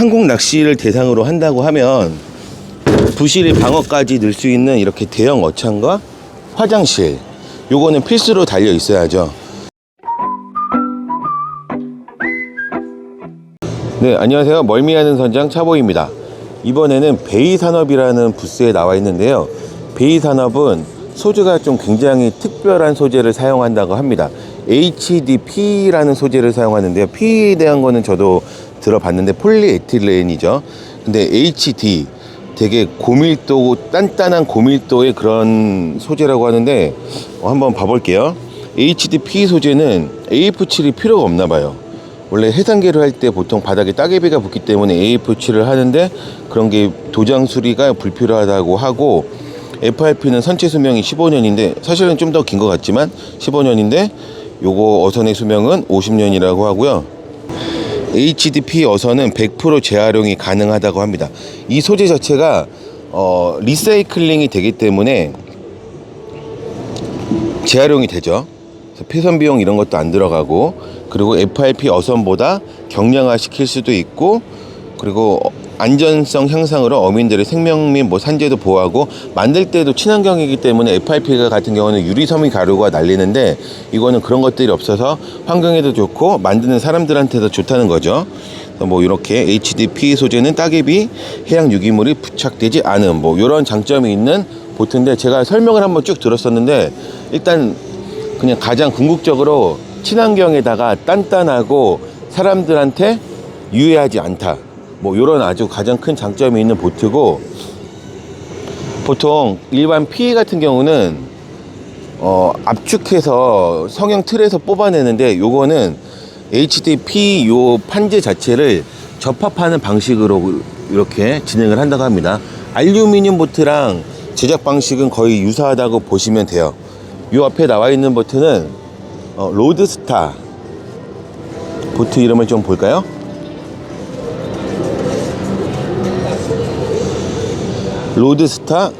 한국 낚시를 대상으로 한다고 하면 부실의 방어까지 넣을 수 있는 이렇게 대형 어창과 화장실 요거는 필수로 달려 있어야죠. 네, 안녕하세요. 멀미하는 선장 차보입니다. 이번에는 베이산업이라는 부스에 나와 있는데요. 베이산업은 소재가 좀 굉장히 특별한 소재를 사용한다고 합니다. HDP라는 소재를 사용하는데요. P에 대한 거는 저도 들어봤는데 폴리에틸렌이죠. 근데 HD 되게 고밀도 단단한 고밀도의 그런 소재라고 하는데 어, 한번 봐볼게요. HDP 소재는 AF7이 필요가 없나 봐요. 원래 해상계를 할 때 보통 바닥에 따개비가 붙기 때문에 AF7을 하는데 그런 게 도장 수리가 불필요하다고 하고 FRP는 선체 수명이 15년인데 사실은 좀 더 긴 것 같지만 15년인데 요거 어선의 수명은 50년이라고 하고요. HDP 어선은 100% 재활용이 가능하다고 합니다. 이 소재 자체가 어, 리사이클링이 되기 때문에 재활용이 되죠. 폐선 비용 이런 것도 안 들어가고 그리고 FRP 어선보다 경량화 시킬 수도 있고 그리고 어, 안전성 향상으로 어민들의 생명 및 뭐 산재도 보호하고 만들 때도 친환경이기 때문에 FRP 같은 경우는 유리섬유 가루가 날리는데 이거는 그런 것들이 없어서 환경에도 좋고 만드는 사람들한테도 좋다는 거죠. 뭐 이렇게 HDP 소재는 따개비 해양 유기물이 부착되지 않은 뭐 이런 장점이 있는 보트인데 제가 설명을 한번 쭉 들었었는데 일단 그냥 가장 궁극적으로 친환경에다가 단단하고 사람들한테 유해하지 않다. 뭐 이런 아주 가장 큰 장점이 있는 보트고 보통 일반 PE 같은 경우는 어, 압축해서 성형 틀에서 뽑아내는데 요거는 HDP 요 판재 자체를 접합하는 방식으로 이렇게 진행을 한다고 합니다. 알루미늄 보트랑 제작 방식은 거의 유사하다고 보시면 돼요. 요 앞에 나와 있는 보트는 어, 로드스타 보트 이름을 좀 볼까요? 로드스타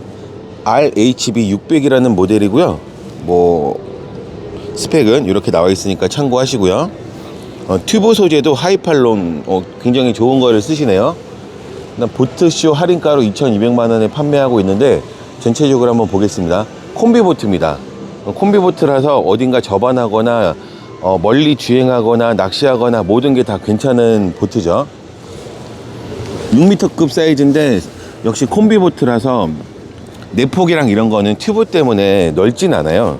RHB 600이라는 모델이고요. 뭐 스펙은 이렇게 나와 있으니까 참고하시고요. 어, 튜브 소재도 하이팔론 어, 굉장히 좋은 거를 쓰시네요. 보트쇼 할인가로 2,200만 원에 판매하고 있는데 전체적으로 한번 보겠습니다. 콤비 보트입니다. 어, 콤비 보트라서 어딘가 접안하거나 어, 멀리 주행하거나 낚시하거나 모든 게 다 괜찮은 보트죠. 6m급 사이즈인데 역시 콤비 보트라서 내폭이랑 이런 거는 튜브 때문에 넓진 않아요.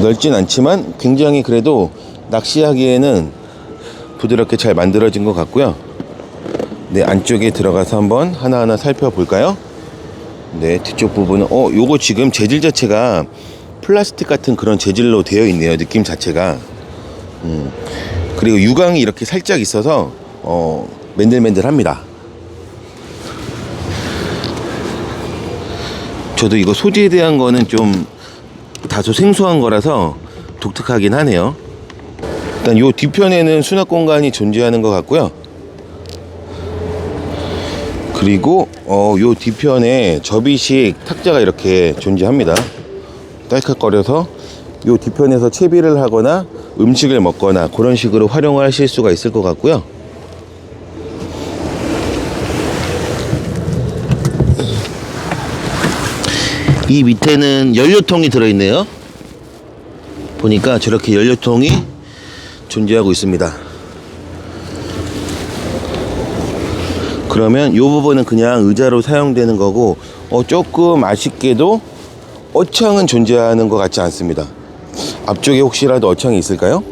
넓진 않지만 굉장히 그래도 낚시하기에는 부드럽게 잘 만들어진 것 같고요. 네, 안쪽에 들어가서 한번 하나하나 살펴볼까요? 네, 뒤쪽 부분은 어, 요거 지금 재질 자체가 플라스틱 같은 그런 재질로 되어 있네요. 느낌 자체가. 음. 그리고 유광이 이렇게 살짝 있어서 어, 맨들맨들합니다. 저도 이거 소재에 대한 거는 좀 다소 생소한 거라서 독특하긴 하네요. 일단 요 뒤편에는 수납 공간이 존재하는 것 같고요. 그리고 어, 요 뒤편에 접이식 탁자가 이렇게 존재합니다. 딸깍거려서 요 뒤편에서 채비를 하거나 음식을 먹거나 그런 식으로 활용을 하실 수가 있을 것 같고요. 이 밑에는 연료통이 들어있네요. 보니까 저렇게 연료통이 존재하고 있습니다. 그러면 이 부분은 그냥 의자로 사용되는 거고 어, 조금 아쉽게도 어창은 존재하는 것 같지 않습니다. 앞쪽에 혹시라도 어창이 있을까요?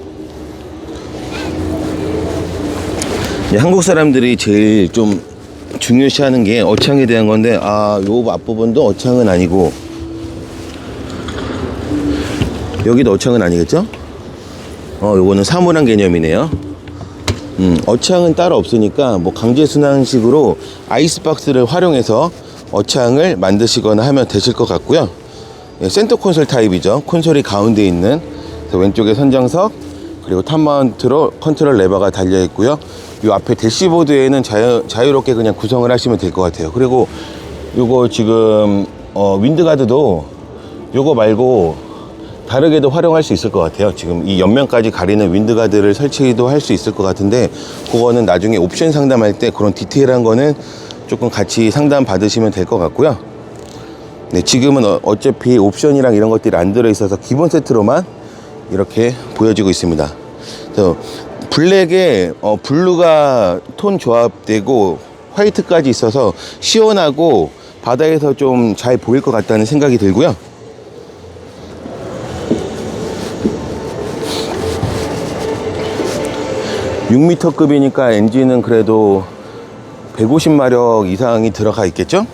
네, 한국 사람들이 제일 좀 중요시하는 게 어창에 대한 건데 아요 앞부분도 어창은 아니고 여기도 어창은 아니겠죠? 어 요거는 사물함 개념이네요. 음, 어창은 따로 없으니까 뭐 강제 순환식으로 아이스박스를 활용해서 어창을 만드시거나 하면 되실 것 같고요. 예, 센터 콘솔 타입이죠. 콘솔이 가운데 있는 그래서 왼쪽에 선장석 그리고 탑 마운트로 컨트롤 레버가 달려 있고요. 이 앞에 대시보드에는 자유, 자유롭게 그냥 구성을 하시면 될 것 같아요. 그리고 요거 지금 어, 윈드가드도 요거 말고 다르게도 활용할 수 있을 것 같아요. 지금 이 옆면까지 가리는 윈드가드를 설치도 할 수 있을 것 같은데 그거는 나중에 옵션 상담할 때 그런 디테일한 거는 조금 같이 상담 받으시면 될 것 같고요. 네, 지금은 어- 어차피 옵션이랑 이런 것들이 안 들어있어서 기본 세트로만 이렇게 보여지고 있습니다. 그래서 블랙에 어, 블루가 톤 조합되고 화이트까지 있어서 시원하고 바다에서 좀 잘 보일 것 같다는 생각이 들고요. 육 m 급이니까 엔진은 그래도 150마력 이상이 들어가 있겠죠?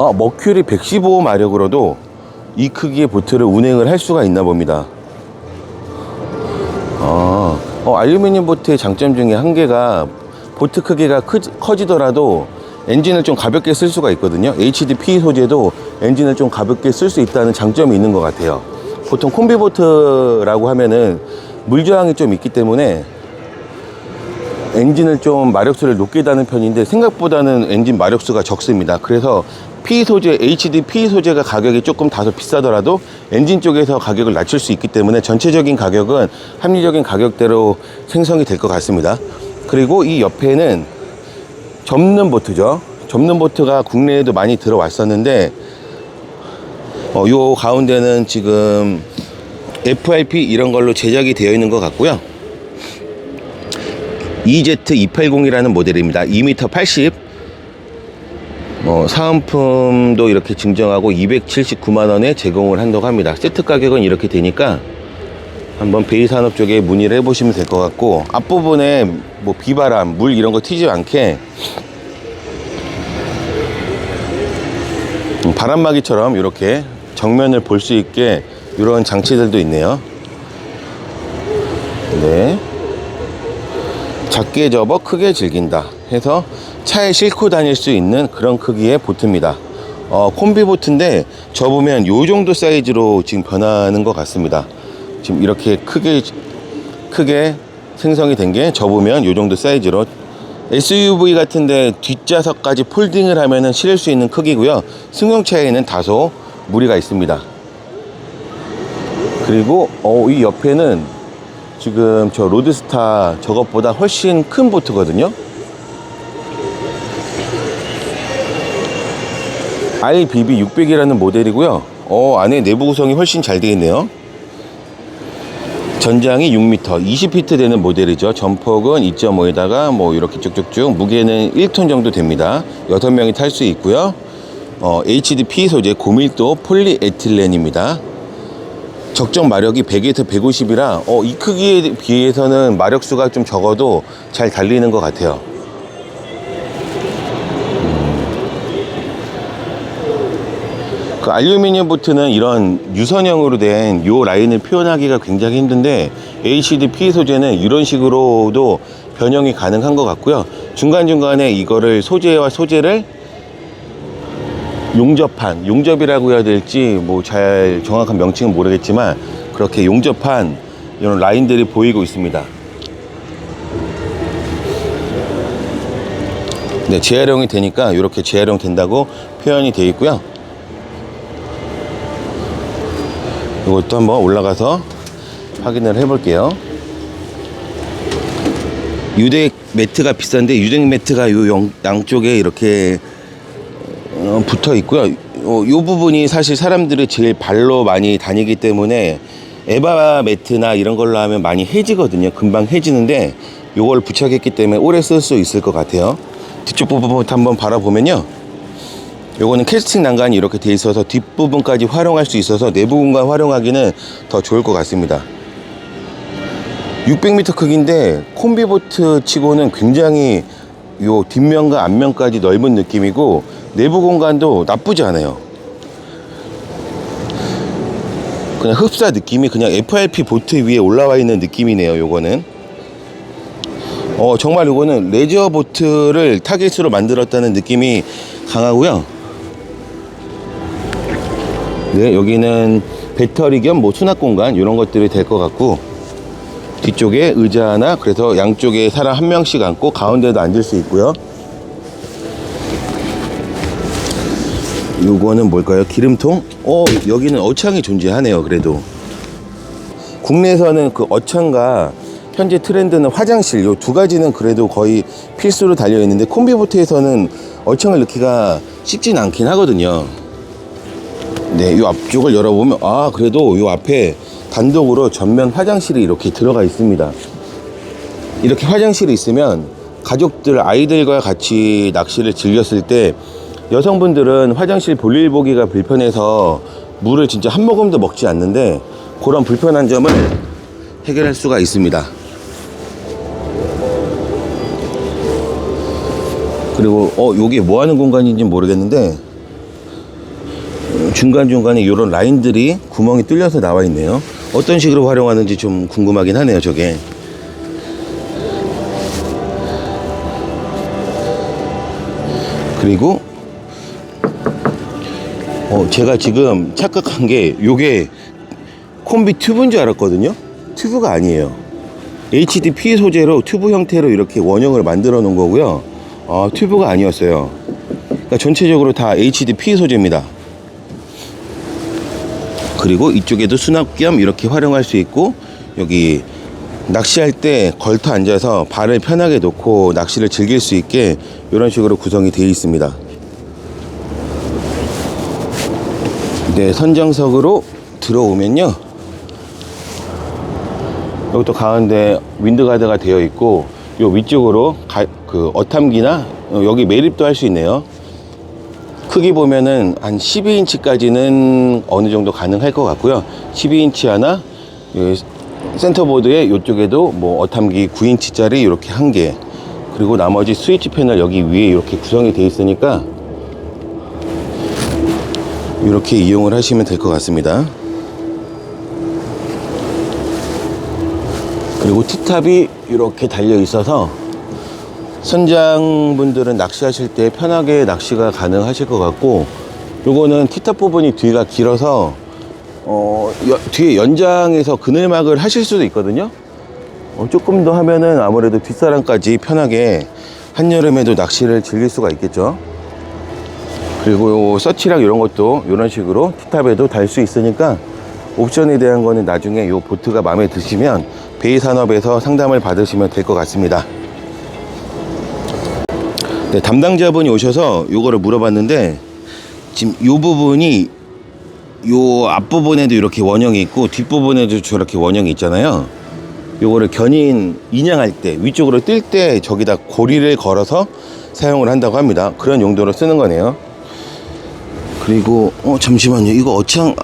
아, 머큐리 115 마력으로도 이 크기의 보트를 운행을 할 수가 있나 봅니다. 아, 어, 알루미늄 보트의 장점 중에 한 개가 보트 크기가 크, 커지더라도 엔진을 좀 가볍게 쓸 수가 있거든요. HDP 소재도 엔진을 좀 가볍게 쓸 수 있다는 장점이 있는 것 같아요. 보통 콤비보트라고 하면은 물저항이 좀 있기 때문에 엔진을 좀 마력수를 높게 다는 편인데 생각보다는 엔진 마력수가 적습니다. 그래서 P 소재, HD P 소재가 가격이 조금 다소 비싸더라도 엔진 쪽에서 가격을 낮출 수 있기 때문에 전체적인 가격은 합리적인 가격대로 생성이 될 것 같습니다. 그리고 이 옆에는 접는 보트죠. 접는 보트가 국내에도 많이 들어왔었는데 어, 요 가운데는 지금 FRP 이런 걸로 제작이 되어 있는 것 같고요. EZ280이라는 모델입니다. 2m 80. 뭐 사은품도 이렇게 증정하고 279만 원에 제공을 한다고 합니다. 세트 가격은 이렇게 되니까 한번 베이산업 쪽에 문의를 해보시면 될 것 같고 앞부분에 뭐 비바람, 물 이런 거 튀지 않게 음, 바람막이처럼 이렇게 정면을 볼 수 있게 이런 장치들도 있네요. 네. 작게 접어 크게 즐긴다 해서 차에 싣고 다닐 수 있는 그런 크기의 보트입니다. 어, 콤비 보트인데 접으면 요 정도 사이즈로 지금 변하는 것 같습니다. 지금 이렇게 크게 크게 생성이 된 게 접으면 요 정도 사이즈로 SUV 같은데 뒷좌석까지 폴딩을 하면은 실을 수 있는 크기고요. 승용차에는 다소 무리가 있습니다. 그리고 어, 이 옆에는 지금 저 로드스타 저것보다 훨씬 큰 보트거든요. RBB 600이라는 모델이고요. 어, 안에 내부 구성이 훨씬 잘 되어 있네요. 전장이 6m, 20피트 되는 모델이죠. 전폭은 2.5에다가 뭐 이렇게 쭉쭉쭉 무게는 1톤 정도 됩니다. 6명이 탈 수 있고요. 어, HDP 소재 고밀도 폴리에틸렌입니다. 적정 마력이 100에서 150이라 어, 이 크기에 비해서는 마력수가 좀 적어도 잘 달리는 것 같아요. 그 알루미늄 보트는 이런 유선형으로 된 요 라인을 표현하기가 굉장히 힘든데 HDP 소재는 이런 식으로도 변형이 가능한 것 같고요. 중간중간에 이거를 소재와 소재를 용접한 용접이라고 해야 될지 뭐 잘 정확한 명칭은 모르겠지만 그렇게 용접한 이런 라인들이 보이고 있습니다. 네, 재활용이 되니까 이렇게 재활용 된다고 표현이 되어 있고요. 이것도 한번 올라가서 확인을 해볼게요. 유덱 매트가 비싼데 유덱 매트가 요 양- 양쪽에 이렇게 어, 붙어 있고요. 어, 이 부분이 사실 사람들이 제일 발로 많이 다니기 때문에 에바 매트나 이런 걸로 하면 많이 해지거든요. 금방 해지는데 이걸 부착했기 때문에 오래 쓸 수 있을 것 같아요. 뒤쪽 부분부터 한번 바라보면요. 요거는 캐스팅 난간이 이렇게 돼 있어서 뒷부분까지 활용할 수 있어서 내부 공간 활용하기는 더 좋을 것 같습니다. 600m 크기인데 콤비보트 치고는 굉장히 요 뒷면과 앞면까지 넓은 느낌이고 내부 공간도 나쁘지 않아요. 그냥 흡사 느낌이 그냥 FRP 보트 위에 올라와 있는 느낌이네요. 요거는. 어 정말 요거는 레저 보트를 타겟으로 만들었다는 느낌이 강하고요. 네, 여기는 배터리 겸 뭐 수납 공간 이런 것들이 될 것 같고 뒤쪽에 의자 하나 그래서 양쪽에 사람 한 명씩 앉고 가운데도 앉을 수 있고요. 요거는 뭘까요? 기름통? 어, 여기는 어창이 존재하네요, 그래도. 국내에서는 그 어창과 현재 트렌드는 화장실 요 두 가지는 그래도 거의 필수로 달려 있는데 콤비보트에서는 어창을 넣기가 쉽진 않긴 하거든요. 네, 요 앞쪽을 열어보면 아 그래도 요 앞에 단독으로 전면 화장실이 이렇게 들어가 있습니다. 이렇게 화장실이 있으면 가족들 아이들과 같이 낚시를 즐겼을 때 여성분들은 화장실 볼일 보기가 불편해서 물을 진짜 한 모금도 먹지 않는데 그런 불편한 점을 해결할 수가 있습니다. 그리고 어 요게 뭐 하는 공간인지 모르겠는데 중간중간에 이런 라인들이 구멍이 뚫려서 나와 있네요. 어떤 식으로 활용하는지 좀 궁금하긴 하네요, 저게. 그리고 어, 제가 지금 착각한 게 요게 콤비 튜브인 줄 알았거든요. 튜브가 아니에요. HDP 소재로 튜브 형태로 이렇게 원형을 만들어 놓은 거고요. 어, 튜브가 아니었어요. 그러니까 전체적으로 다 HDP 소재입니다. 그리고 이쪽에도 수납 겸 이렇게 활용할 수 있고 여기 낚시할 때 걸터 앉아서 발을 편하게 놓고 낚시를 즐길 수 있게 이런 식으로 구성이 되어 있습니다. 네, 선장석으로 들어오면요. 여기 또 가운데 윈드가드가 되어 있고 요 위쪽으로 가- 그 어탐기나 어, 여기 매립도 할 수 있네요. 크기 보면은 한 12인치까지는 어느 정도 가능할 것 같고요. 12인치 하나, 이 센터보드에 이쪽에도 뭐 어탐기 9인치짜리 이렇게 한 개, 그리고 나머지 스위치 패널 여기 위에 이렇게 구성이 되어 있으니까 이렇게 이용을 하시면 될 것 같습니다. 그리고 티탑이 이렇게 달려 있어서 선장분들은 낚시하실 때 편하게 낚시가 가능하실 것 같고 요거는 티탑 부분이 뒤가 길어서 어, 여- 뒤에 연장해서 그늘막을 하실 수도 있거든요 어, 조금 더 하면은 아무래도 뒷사람까지 편하게 한여름에도 낚시를 즐길 수가 있겠죠 그리고 요 서치랑 이런 것도 이런 식으로 티탑에도 달 수 있으니까 옵션에 대한 거는 나중에 요 보트가 마음에 드시면 베이 산업에서 상담을 받으시면 될 것 같습니다. 네, 담당자분이 오셔서 요거를 물어봤는데 지금 요 부분이 요 앞부분에도 이렇게 원형이 있고 뒷부분에도 저렇게 원형이 있잖아요. 요거를 견인 인양할 때 위쪽으로 뜰 때 저기다 고리를 걸어서 사용을 한다고 합니다. 그런 용도로 쓰는 거네요. 그리고 어 잠시만요. 이거 어창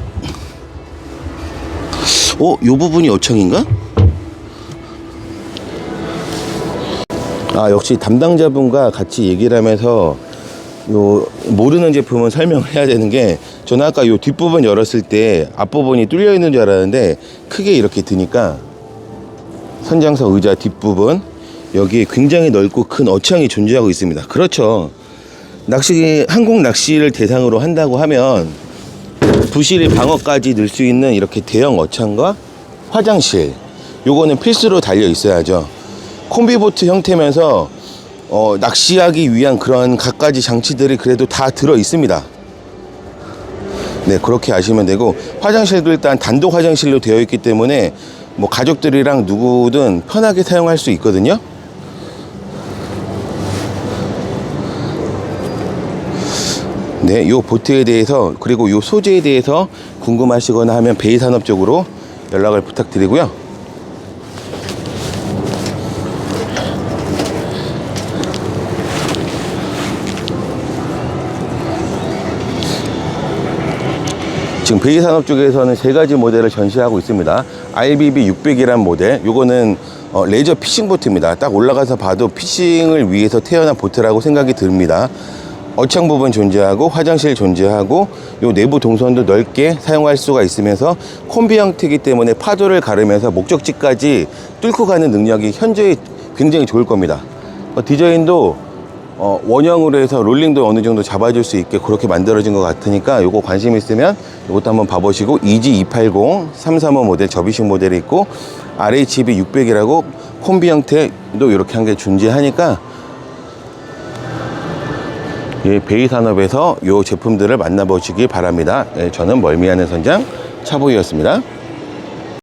어, 요 부분이 어창인가? 아, 역시 담당자분과 같이 얘기를 하면서 요 모르는 제품은 설명을 해야 되는 게 저는 아까 요 뒷부분 열었을 때 앞부분이 뚫려 있는 줄 알았는데 크게 이렇게 드니까 선장석 의자 뒷부분 여기에 굉장히 넓고 큰 어창이 존재하고 있습니다. 그렇죠. 낚시 항공 낚시를 대상으로 한다고 하면 부실의 방어까지 넣을 수 있는 이렇게 대형 어창과 화장실 요거는 필수로 달려 있어야죠. 콤비보트 형태면서 어, 낚시하기 위한 그런 갖가지 장치들이 그래도 다 들어 있습니다. 네 그렇게 아시면 되고 화장실도 일단 단독 화장실로 되어 있기 때문에 뭐 가족들이랑 누구든 편하게 사용할 수 있거든요 네, 요 보트에 대해서 그리고 요 소재에 대해서 궁금하시거나 하면 베이 산업 쪽으로 연락을 부탁드리고요. 지금 베이 산업 쪽에서는 세 가지 모델을 전시하고 있습니다. RBB 600이란 모델, 요거는 어, 레저 피싱 보트입니다. 딱 올라가서 봐도 피싱을 위해서 태어난 보트라고 생각이 듭니다. 어창 부분 존재하고 화장실 존재하고 요 내부 동선도 넓게 사용할 수가 있으면서 콤비 형태이기 때문에 파도를 가르면서 목적지까지 뚫고 가는 능력이 현재 굉장히 좋을 겁니다. 어, 디자인도 어, 원형으로 해서 롤링도 어느 정도 잡아줄 수 있게 그렇게 만들어진 것 같으니까 요거 관심 있으면 요것도 한번 봐보시고 EG280 335 모델 접이식 모델이 있고 RHB 600이라고 콤비 형태도 이렇게 한 게 존재하니까 이 베이 산업에서 이 제품들을 만나보시기 바랍니다. 예, 저는 멀미하는 선장 차보이였습니다.